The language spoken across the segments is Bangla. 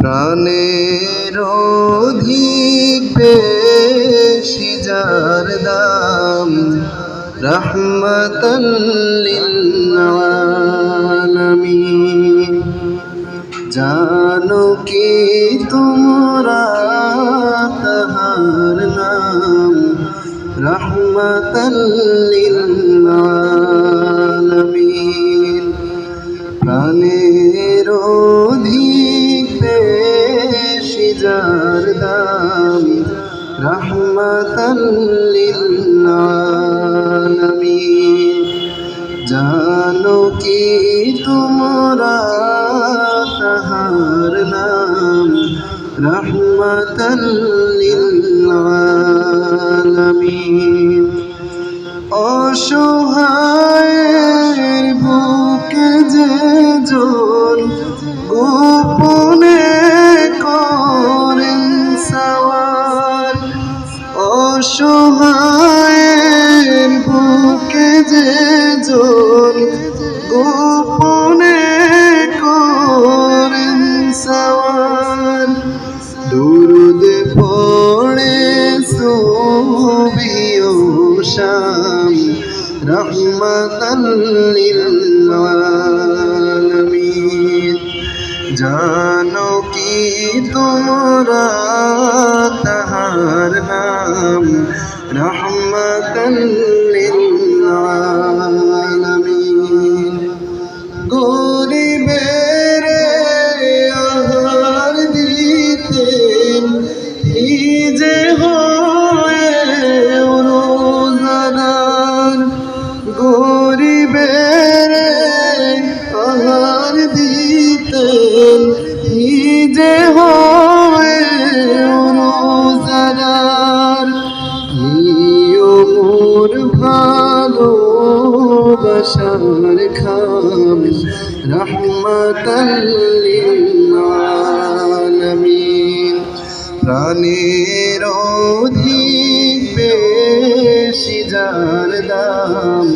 প্রাণের অধিক বেশি যার দাম আলামিন জানো কি তোমরা তাহার নাম আলামিন প্রাণের যার দাম রহমতল্লিল জানো কি তোমরা তাহার নাম আলামিন অসহায়ের বুকে যে জন গোপনে শাম রহমতাল্লিল আলামিন জানো কি তোমরা তাহার নাম রহমতাল্লিল আলামিন গরিবের দিতেন নিজে হয়ে রোজাদার নিয়মর ভালোবাসার খাম রহমতাল্লিল আলামিন প্রাণের অধিক বেশি যার দাম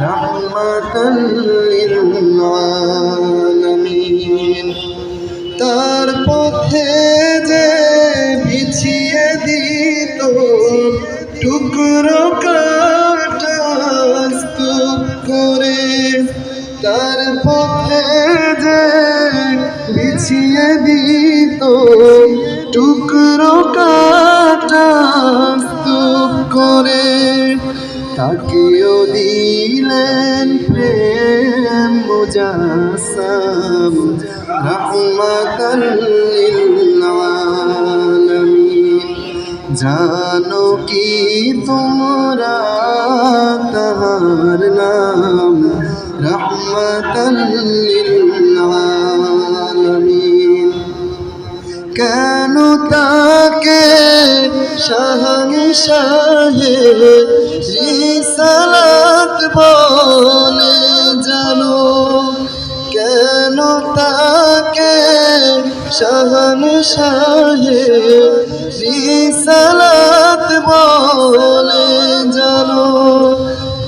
আলামিন তার পথে যে বিছিয়ে দিত টুকরো কাটা করে। তার পথে যে বিছিয়ে দিত টুকরো কাটা করে। তাকেও দিলেন প্রেম। মুজাসাম রহমতাল্লিল আলামিন জানো কি তোমরা তাহার নাম রহমতাল্লিল আলামিন কেন তাকে শাহে রিসালাত শাহে রিসালাত বলে জানো,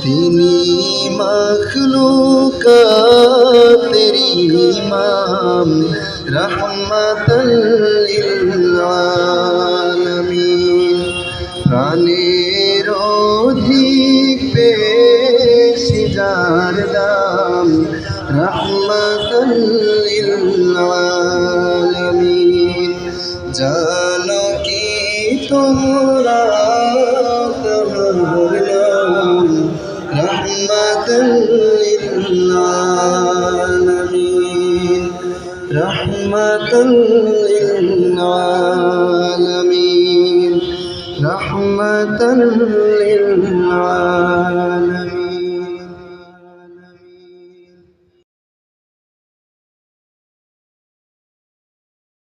তিনি মখলুকাতের ইমাম রহমতুল্লিল আলামিন প্রাণের অধিক বেশি যার দাম রহমতুল্লিল তোমরা তোমার নাম রহমতুল্লিল আলামিন